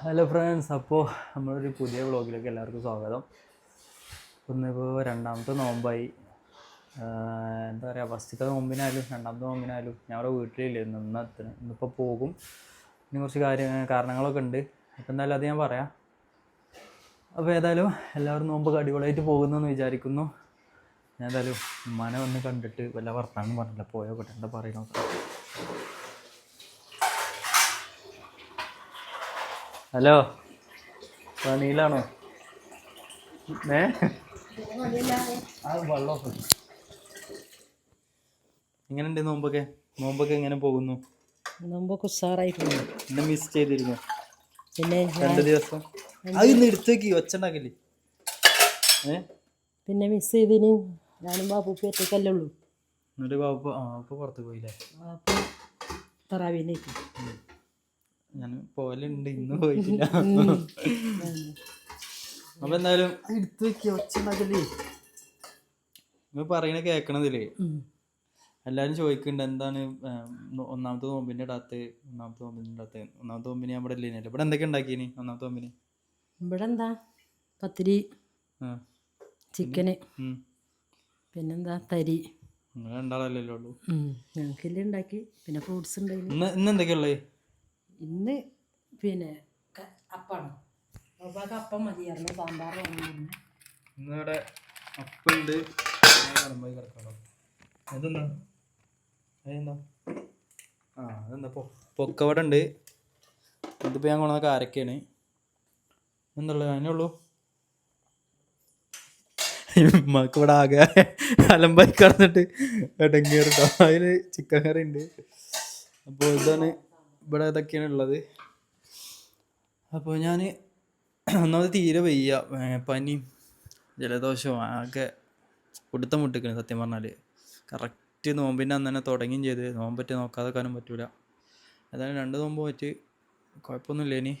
Hello friends അപ്പോൾ നമ്മളൊരു പുതിയ വ്ളോഗിലേക്ക് എല്ലാവർക്കും സ്വാഗതം. ഇന്നിപ്പോൾ രണ്ടാമത്തെ നോമ്പായി. എന്താ പറയുക ഫസ്റ്റത്തെ നോമ്പിനായാലും രണ്ടാമത്തെ നോമ്പിനായാലും അവിടെ വീട്ടിലില്ലായിരുന്നു ഇന്നത്തിന് ഇന്നിപ്പോൾ പോകും. ഇനി കുറച്ച് കാര്യ കാരണങ്ങളൊക്കെ ഉണ്ട്. അപ്പോൾ എന്തായാലും അത് ഞാൻ പറയാം. അപ്പോൾ ഏതായാലും എല്ലാവരും നോമ്പ് അടിപൊളിയായിട്ട് പോകുന്നെന്ന് വിചാരിക്കുന്നു. ഞാൻ ഏതായാലും ഉമ്മാനെ വന്ന് കണ്ടിട്ട് വല്ല വർത്താനം പറഞ്ഞില്ല. പോയോട്ടെ എന്താ പറയണോ? ഹലോ. പണിയിലാണോ ഏ? എങ്ങനെയുണ്ട് നോമ്പൊക്കെ? നോമ്പൊക്കെ എങ്ങനെ പോകുന്നു? നോമ്പൊക്കെ ഉഷാറായിട്ടുണ്ട്. എന്നെ മിസ് ചെയ്തിരുന്നു? പിന്നെ രണ്ട് ദിവസം? അത് ഇന്ന് എടുത്തേക്ക് ഒച്ചുണ്ടാക്കില്ലേ ഏ? പിന്നെ മിസ് ചെയ്തിന് ഞാനും ബാപ്പൂപ്പി ഒറ്റക്കല്ലേ ഉള്ളൂ. എന്നിട്ട് ബാപ്പ ആ അപ്പോൾ പുറത്ത് പോയില്ലേ? ബാപ്പു തറാവിയിലേക്ക് ഞാൻ പോലുണ്ട് ഇന്ന് പോയിട്ടില്ല. അപ്പൊ എന്തായാലും എടുത്തു വെക്കി ഒച്ചുണ്ടാക്കല്ലേ നിങ്ങൾ പറയണ കേക്കണതില്ലേ എല്ലാരും ചോദിക്കുന്നുണ്ട് എന്താണ് ഒന്നാമത്തെ നോമ്പിന്റെ ഇടാത്ത് ഒന്നാമത്തെ നോമ്പിന്റെ ഇടാത്ത് ഒന്നാമത്തെ നോമ്പിന് ഞാൻ ഇവിടെ ഇല്ലേനല്ലോ ഇവിടെ എന്തൊക്കെ ഉണ്ടാക്കിയനി ഒന്നാമത്തെ നോമ്പിന്? ഇവിടെ എന്താ? പത്തിരി ചിക്കന്. പിന്നെന്താ? തരി. നിങ്ങൾ രണ്ടാളല്ലേ ഉള്ളൂ. ഞങ്ങൾക്കില്ലേ ഉണ്ടാക്കി. പിന്നെ ഫ്രൂട്ട്സ് ഉണ്ടായി ഇന്ന് എന്തൊക്കെയുള്ളത് ഇന്ന് പിന്നെ അപ്പാണ്. അപ്പാക്ക് അപ്പം മതിയായിരുന്നു സാമ്പാർ വേണമെന്ന് ഇന്ന്. ഇവിടെ അപ്പുണ്ട്. ആ പൊക്കവട ഉണ്ട് ഇതിപ്പോൾ ഞാൻ കൊണ്ടുവന്ന കാരക്കയാണ്. എന്നുള്ളത് അതിനേ ഉള്ളൂ. ഉമ്മക്ക് ഇവിടെ ആകെ അലമ്പായി കടന്നിട്ട് ഇടങ്ങേറിട്ടോ. അതിൽ ചിക്കൻ കറി ഉണ്ട് അപ്പോൾ ഇതാണ് ഇവിടെ ഇതൊക്കെയാണ് ഉള്ളത്. അപ്പോൾ ഞാൻ ഒന്നാമത് തീരെ വയ്യ പനി ജലദോഷം ആകെ കൊടുത്ത മുട്ടിക്കണ് സത്യം പറഞ്ഞാൽ. കറക്റ്റ് നോമ്പിന്റെ അന്ന് തന്നെ തുടങ്ങിയും ചെയ്ത്. നോമ്പറ്റ് നോക്കാതെ കാണാൻ പറ്റൂല. ഏതായാലും രണ്ട് നോമ്പ് പറ്റി കുഴപ്പമൊന്നുമില്ല ഇനി.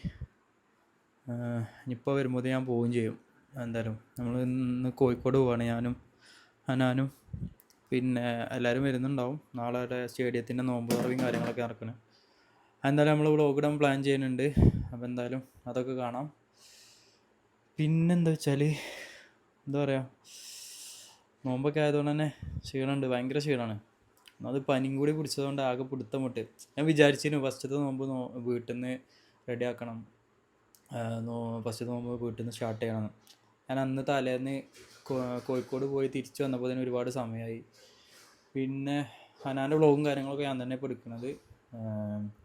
ഇനിയിപ്പോൾ വരുമ്പോൾ ഞാൻ പോവുകയും ചെയ്യും. എന്തായാലും നമ്മൾ ഇന്ന് കോഴിക്കോട് പോവാണ്. ഞാനും അനാനും പിന്നെ എല്ലാവരും വരുന്നുണ്ടാവും. നാളെ സ്റ്റേഡിയത്തിന്റെ നോമ്പ് തുറവും കാര്യങ്ങളൊക്കെ നടക്കണം. എന്തായാലും നമ്മൾ വ്ളോഗ് ഇടാൻ പ്ലാൻ ചെയ്യുന്നുണ്ട്. അപ്പോൾ എന്തായാലും അതൊക്കെ കാണാം. പിന്നെന്താ വെച്ചാൽ എന്താ പറയുക നോമ്പൊക്കെ ആയതുകൊണ്ട് തന്നെ ക്ഷീണമുണ്ട് ഭയങ്കര ക്ഷീണമാണ് അത് പനിയും കൂടി പിടിച്ചതുകൊണ്ട് ആകെ പിടുത്തം മുട്ട്. ഞാൻ വിചാരിച്ചിരുന്നു ഫസ്റ്റത്തെ നോമ്പ് നോ വീട്ടിൽ നിന്ന് റെഡി ആക്കണം ഫസ്റ്റത്തെ നോമ്പ് വീട്ടിൽ നിന്ന് സ്റ്റാർട്ട് ചെയ്യണം ഞാൻ അന്ന് തലേന്ന് കോഴിക്കോട് പോയി തിരിച്ചു വന്നപ്പോൾ തന്നെ ഒരുപാട് സമയമായി പിന്നെ ഹനാന്റെ വ്ളോഗും കാര്യങ്ങളൊക്കെ ഞാൻ തന്നെ ഇപ്പോൾ എടുക്കുന്നത്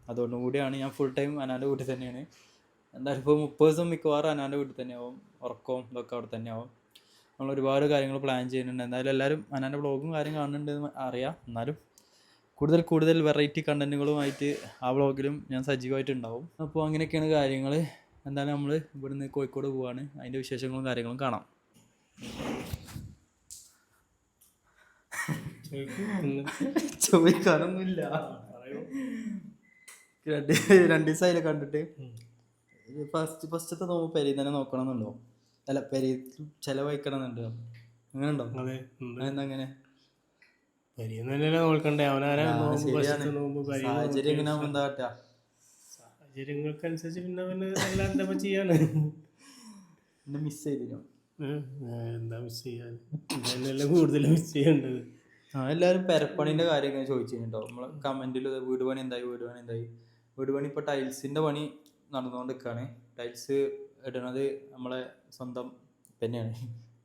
അതുകൊണ്ടും കൂടിയാണ് ഞാൻ ഫുൾ ടൈം അനാന്റെ വീട്ടിൽ തന്നെയാണ്. എന്തായാലും ഇപ്പോൾ മുപ്പത് ദിവസം മിക്കവാറും അനാന്റെ വീട്ടിൽ തന്നെയാവും. ഉറക്കവും ഇതൊക്കെ അവിടെ തന്നെയാവും. നമ്മൾ ഒരുപാട് കാര്യങ്ങൾ പ്ലാൻ ചെയ്യുന്നുണ്ട്. എന്തായാലും എല്ലാവരും അനാന്റെ ബ്ലോഗും കാര്യം കാണുന്നുണ്ട് എന്ന് അറിയാം. എന്നാലും കൂടുതൽ കൂടുതൽ വെറൈറ്റി കണ്ടന്റുകളുമായിട്ട് ആ ബ്ലോഗിലും ഞാൻ സജീവമായിട്ടുണ്ടാവും. അപ്പോൾ അങ്ങനെയൊക്കെയാണ് കാര്യങ്ങൾ എന്തായാലും നമ്മൾ ഇവിടുന്ന് കോഴിക്കോട് പോവാണ്. അതിന്റെ വിശേഷങ്ങളും കാര്യങ്ങളും കാണാം. ചോദിക്കാനൊന്നുമില്ല. രണ്ട് രണ്ട് ദിവസമായില്ലേ കണ്ടിട്ട്. ഫസ്റ്റ് ഫസ്റ്റത്തെ നോക്കുമ്പോൾ പെരയിൽ തന്നെ നോക്കണം എന്നുണ്ടോ അല്ല പെരയിൽ ചെലവഴിക്കണം എന്നുണ്ടോ അങ്ങനെ ഉണ്ടോ. അതെ അങ്ങനെ പരിയെന്നല്ലേ നോക്കണ്ടേ അവനാരാ നോമ്പ് ശരിയാണ്. ഫസ്റ്റത്തെ നോമ്പ് പരി സാഹചര്യം എങ്ങനെ എന്താ പറ്റാ സാഹചര്യങ്ങൾക്കനുസരിച്ച് പിന്നെ അവന് എല്ലാം എന്താ ചെയ്യാണ് എന്നെ മിസ് ചെയ്തിരുന്നു എന്താ മിസ് ചെയ്യാൻ? ഇതന്നെയല്ലേ കൂടുതൽ മിസ് ചെയ്യേണ്ടത്? ആ എല്ലാവരും പെരപ്പണിന്റെ കാര്യം ചോദിച്ചിട്ടുണ്ടോ നമ്മളെ കമന്റിൽ വീട് പണി എന്തായി വീട് പണി എന്തായി? വീട് പണി ഇപ്പോൾ ടൈൽസിന്റെ പണി നടന്നുകൊണ്ട് നിൽക്കുകയാണ് ടൈൽസ് ഇടണത് നമ്മളെ സ്വന്തം തന്നെയാണ്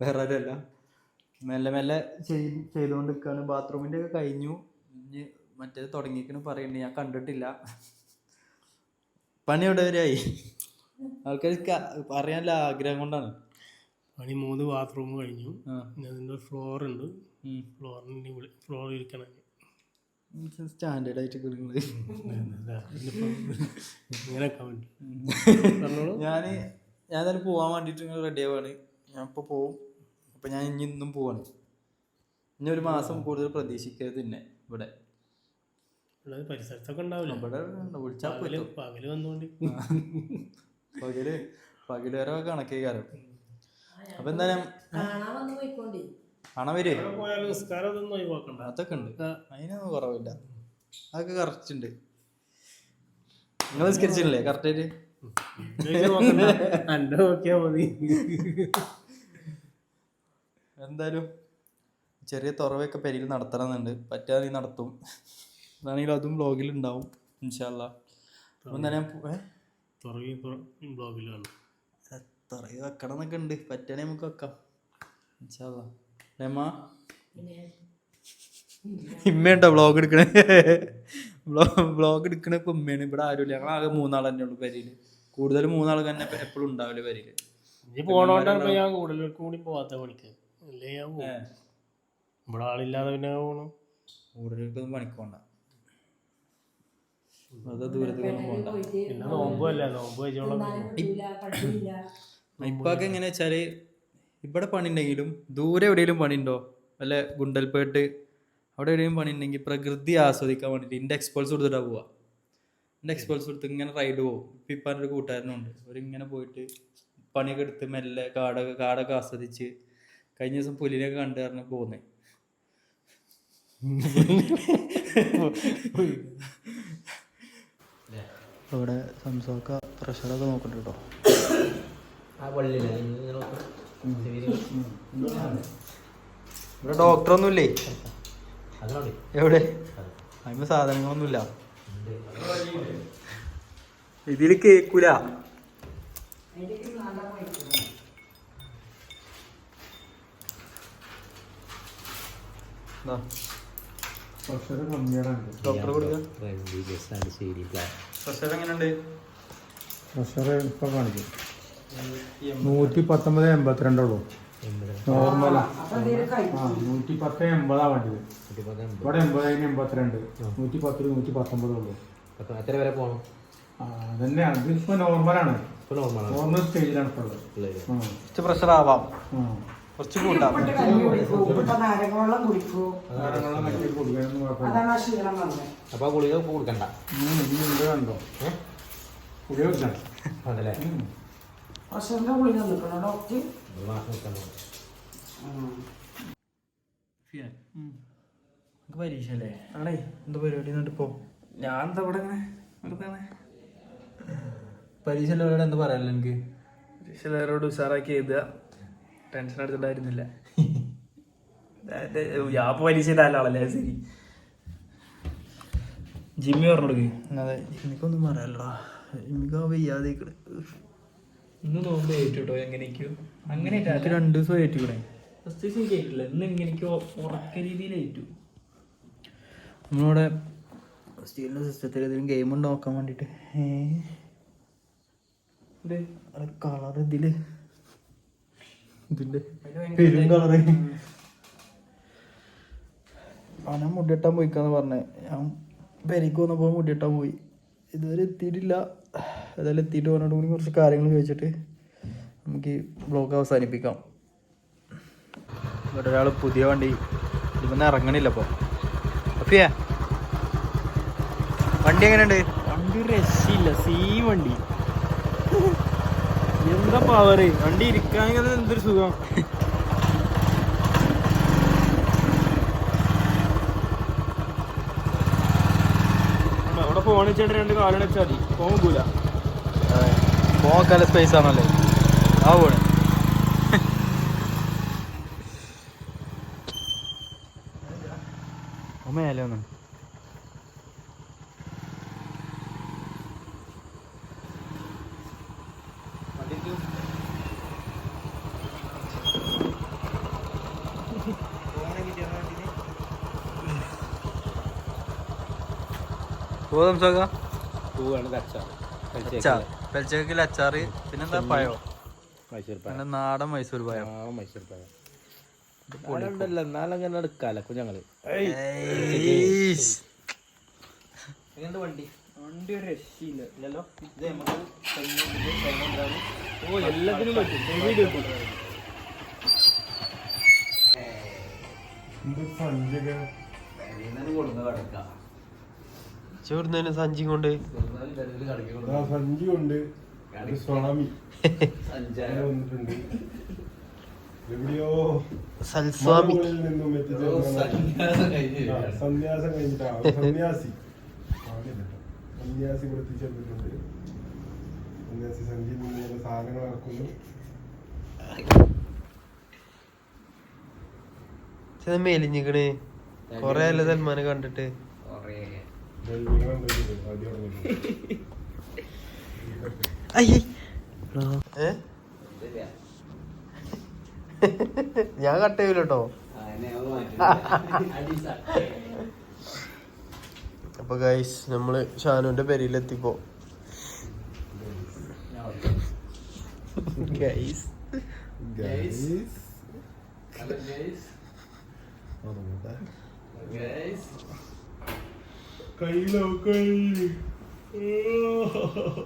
വേറെ ആരുമല്ല മെല്ലെ മെല്ലെ ചെയ് ചെയ്തുകൊണ്ട് നിൽക്കുകയാണ് ബാത്റൂമിന്റെ ഒക്കെ കഴിഞ്ഞു. ഇനി മറ്റേത് തുടങ്ങിയിരിക്കണ പറയുന്നുണ്ട്. ഞാൻ കണ്ടിട്ടില്ല. പണി എവിടെ വരെയായി? ആൾക്കാർക്ക് പറയാനുള്ള ആഗ്രഹം കൊണ്ടാണ്. പണി മൂന്ന് ബാത്റൂം കഴിഞ്ഞു. അതിന്റെ ഫ്ലോർ ഉണ്ട്. ഫ്ലോറിന് ഫ്ലോർ ഇരിക്കണം സ്റ്റാൻഡേർഡ് ആയിട്ട് കിടക്കുന്നത് ഞാൻ ഞാൻ തന്നെ പോവാൻ വേണ്ടിയിട്ട് റെഡി ആവാണ്. ഞാൻ ഇപ്പോൾ പോവും. അപ്പം ഞാൻ ഇനി ഇന്നും പോവാണ്. ഇനി ഒരു മാസം കൂടുതൽ പ്രതീക്ഷിക്കരുത് തന്നെ ഇവിടെ. പരിസരത്തൊക്കെ ഉണ്ടാവില്ല? ഇവിടെ വിളിച്ചാൽ പകൽ പകൽ വന്നുകൊണ്ട് പകൽ പകൽ വരെ കണക്കേ കാരണം അപ്പം എന്തായാലും അതൊന്നും ഒഴിവാക്കണ്ട. അതൊക്കെ ഉണ്ട്. അതിനൊന്നും കുറവില്ല. അതൊക്കെ കറക്റ്റ് ഉണ്ട്. നിങ്ങൾ നിസ്കരിച്ചില്ലേ കറക്റ്റായിട്ട് അന്റെ നോക്കിയാ മതി. എന്തായാലും ചെറിയ തുറവൊക്കെ പെരിയിൽ നടത്തണമെന്നുണ്ട്. പറ്റാതെ നടത്തും. അതാണെങ്കിൽ അതും ബ്ലോഗിൽ ഉണ്ടാവും ഇൻഷാല്ല അപ്പം തന്നെ ബ്ലോഗിലാണ് തുറയിൽ വെക്കണം എന്നൊക്കെ ഉണ്ട്. പറ്റാനേ നമുക്ക് വെക്കാം. ഇൻഷാല്ല രമ? ഇമ്മയുണ്ടോ വ്ളോഗ് എടുക്കണേ? വ്ളോഗ് എടുക്കണ ഇപ്പൊ ഉമ്മയാണ് ഇവിടെ ആരുമില്ല. ഞങ്ങൾ ആകെ മൂന്നാൾ തന്നെ ഉള്ളു പെരിയിൽ കൂടുതലും മൂന്നാൾ തന്നെ എപ്പോഴും ഉണ്ടാവില്ല പെരിയിൽ ഇനി പോണോണ്ടാണ് ഇപ്പൊ ഞാൻ കൂടുതൽ കൂടി പോവാത്ത പണിക്ക്. അല്ലേ ഞാൻ പോകും ഇവിടെ ആളില്ലാതെ പിന്നെ പോണു. കൂടുതലേക്കൊന്നും പണിക്കോണ്ട. അത് ദൂരത്തേക്കൊന്നും പോകണ്ട പിന്നെ നോമ്പല്ലേ നോമ്പ് വെച്ചോളാം ഇപ്പൊക്കെ എങ്ങനെ വെച്ചാൽ ഇവിടെ പണിയുണ്ടെങ്കിലും ദൂരെ എവിടെയെങ്കിലും പണിയുണ്ടോ വല്ല ഗുണ്ടൽപേട്ട് അവിടെ എവിടെയും പണിയുണ്ടെങ്കിൽ പ്രകൃതി ആസ്വദിക്കാൻ വേണ്ടിയിട്ട് എന്റെ എക്സ്പോൾസ് കൊടുത്തിട്ടാ പോവാ. എന്റെ എക്സ്പോൾസ് കൊടുത്ത് ഇങ്ങനെ റൈഡ് പോകും ഇപ്പം ഇപ്പം ഒരു കൂട്ടുകാരനുണ്ട്. അവരിങ്ങനെ പോയിട്ട് പണിയൊക്കെ എടുത്ത് മെല്ലെ കാടൊക്കെ കാടൊക്കെ ആസ്വദിച്ച് കഴിഞ്ഞ ദിവസം പുലിനെയൊക്കെ കണ്ടു പറഞ്ഞ് പോകുന്നേ ഇവിടെ സംസാരിക്കാം പ്രഷറൊക്കെ നോക്കണ്ട കേട്ടോ ഇവിടെ ഡോക്ടറൊന്നുമില്ലേ? എവിടെ? അതിന് സാധനങ്ങളൊന്നുമില്ല. ഇതിൽ കേക്കൂല. ഡോക്ടർ ഡോക്ടറെ കൊടുക്കുക പ്രഷർ എങ്ങനെയുണ്ട്? പ്രഷർ ഇപ്പൊ കാണിക്കും. നൂറ്റി പത്തൊമ്പത് എൺപത്തിരണ്ടുള്ളൂ നോർമലാ ആ. നൂറ്റി പത്ത് എൺപതാ വേണ്ടത്. ഇവിടെ എൺപതിന് എൺപത്തിരണ്ട്. നൂറ്റി പത്തിൽ നൂറ്റി പത്തൊമ്പതേ ഉള്ളൂ എത്ര വരെ പോകണം ആ അതന്നെയാണ് ഇതിപ്പോ നോർമലാണ് നോർമൽ സ്റ്റേജിലാണ് ഇപ്പോൾ ഉള്ളത്. പിള്ളേര് ആ, കുറച്ച് പ്രഷർ ആവാം. കുറച്ച് കൂട്ടാം. നാരങ്ങവെള്ളം കുടിക്കൂ. കട്ടി കൊടുക്കാനൊന്നും കുഴപ്പമില്ല അപ്പൊ ഗുളിക കൊടുക്കണ്ട. അതല്ലേ അല്ലേ ആണേ എന്താ പരിപാടി എന്നിട്ട് ഞാൻ എന്താ ഇവിടെ ഇങ്ങനെ പരീക്ഷ എല്ലാവരോട് എന്താ പറയാനല്ലോ എനിക്ക് പരീക്ഷ എല്ലാവരോട് ഉഷാറാക്കി എഴുതുക ടെൻഷൻ എടുത്തിട്ടായിരുന്നില്ല ഞാൻ പരീക്ഷയുടെ ആളല്ലേ ശരി ജിമ്മി പറഞ്ഞോടുക്ക് അതെ ജിമ്മിക്കൊന്നും പറയാലോ ജിമ്മിക്ക് വയ്യാതെ ഇന്ന് നോമ്പ് കേട്ടോ എങ്ങനെയൊക്കെയോ അങ്ങനെ രണ്ട് ദിവസം ഏറ്റുകൂടെ ഫസ്റ്റ് ദിവസം കേട്ടില്ല ഇന്ന് എങ്ങനെയൊക്കെയോ ഉറക്ക രീതിയിൽ ഏറ്റു. നമ്മളിവിടെ സ്റ്റീലിന്റെ സിസ്റ്റത്തിൽ ഏതെങ്കിലും ഗെയിം ഉണ്ടോ നോക്കാൻ വേണ്ടിയിട്ട് കളർ ഇതിൽ. ഇതിന്റെ പെരും കളറ് ഞാൻ മുടിയിട്ടാൻ പോയിക്കാന്ന് പറഞ്ഞേ. ഞാൻ പെരിക്ക് വന്നപ്പോൾ മുടിയിട്ടാൻ പോയി. ഇതുവരെ എത്തിയിട്ടില്ല. ഏതായാലും എത്തിയിട്ട് പറഞ്ഞിട്ട് കൂടി കുറച്ച് കാര്യങ്ങൾ ചോദിച്ചിട്ട് നമുക്ക് ഈ ബ്ലോഗ് അവസാനിപ്പിക്കാം. ഇവിടെ ഒരാൾ പുതിയ വണ്ടി ഇതിൽ ഇറങ്ങണില്ല അപ്പോൾ അപ്പിയാ വണ്ടി എങ്ങനെയുണ്ട്? വണ്ടി രക്ഷയില്ല സീ വണ്ടി. എന്താ പവറ് വണ്ടി ഇരിക്കാണെങ്കിൽ എന്തൊരു സുഖം. അവിടെ ഫോൺ വെച്ചിട്ട് രണ്ട് കാലം വെച്ചാൽ മതി. ഫോൺ പോല പോക്കാല സ്പേസ് ആണല്ലേ? ആ പോണ്. മേലെ ഒന്ന് പോകാം സാക്കാ പൂവാണ് കച്ചാ അച്ചാർ പെൽച്ചക്കിൽ അച്ചാറ് പിന്നെന്താ പഴോ? മൈസൂർ നല്ല നാടൻ മൈസൂർ പഴം. മൈസൂർ പഴം. ഉണ്ടല്ലോ എന്നാലും അങ്ങനെ എടുക്കാലോ കുഞ്ഞങ്ങൾ ഏയ്സ്. എങ്ങനെയുണ്ട് വണ്ടി? വണ്ടി ഒരു രക്ഷയില്ല. ഇല്ലല്ലോ ഓ എല്ലാത്തിനും പറ്റും. ചെവി കിട്ടും. ചോറിന് സഞ്ചി കൊണ്ട്? ആ സഞ്ചി ഉണ്ട് ഒരു സ്വാമി എവിടെയോ സൽസ്വാമി. നിന്നും സന്യാസം സന്യാസി. സന്യാസി. ഇവിടെ എത്തിച്ചേർന്നിട്ടുണ്ട്. സന്യാസി സാധനങ്ങൾ ഇറക്കുന്നു. മെലിഞ്ഞിക്കണ്? കൊറേ അല്ല സൽമാനെ കണ്ടിട്ട്? ഞാൻ കട്ട് ചെയ്യൂല കേട്ടോ അപ്പൊ ഗൈസ് നമ്മൾ ഷാനുവിന്റെ പെരിയിലെത്തിപ്പോ. ഗൈസ് കയ്യിലോ 可以了可以啊哈哈哈